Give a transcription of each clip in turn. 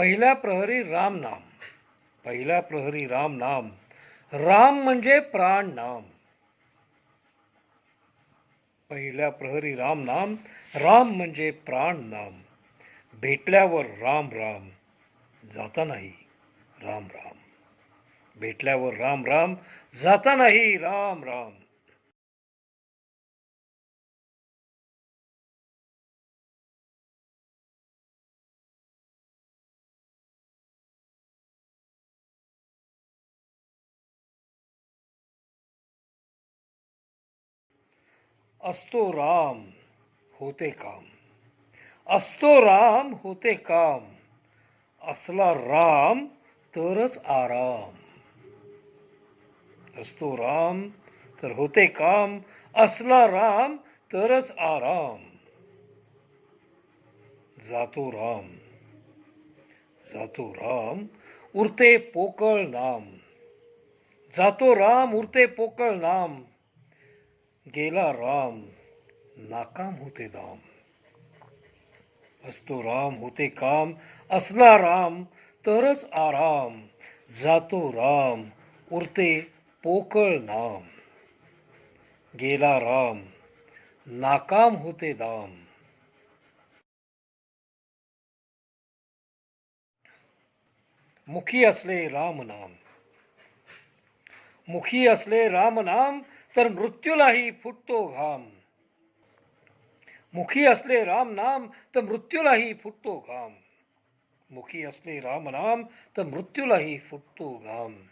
पहिल्या प्रहरी राम नाम. पहिल्या प्रहरी राम नाम. राम म्हणजे प्राण नाम. पहिल्या प्रहरी राम नाम राम म्हणजे प्राण नाम. भेटल्यावर राम राम जातानाही राम राम. भेटल्यावर राम राम जातानाही राम राम. असतो राम होते काम. असतो राम होते काम. असला राम तरच आराम. असतो राम तर होते काम. असला राम तरच आराम. जातो राम. जातो राम उरते पोकळ नाम. जातो राम उरते पोकळ नाम. गेला राम, नाकाम होते दाम। असतो राम होते काम, असला राम तरच आराम। जातो राम, उरते पोकळ नाम। गेला राम, नाकाम होते दाम। मुखी असले राम नाम। मुखी असले राम नाम तर मृत्यूलाही फुटतो घाम. मुखी असले राम नाम तर मृत्यूलाही फुटतो घाम. मुखी असले राम नाम तर मृत्यूलाही फुटतो घाम.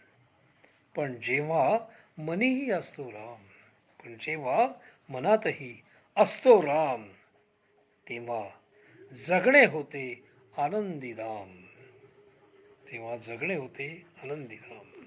पण जेव्हा मनीही असतो राम पण जेव्हा मनातही असतो राम तेव्हा जगणे होते आनंदीधाम. तेव्हा जगणे होते आनंदीधाम.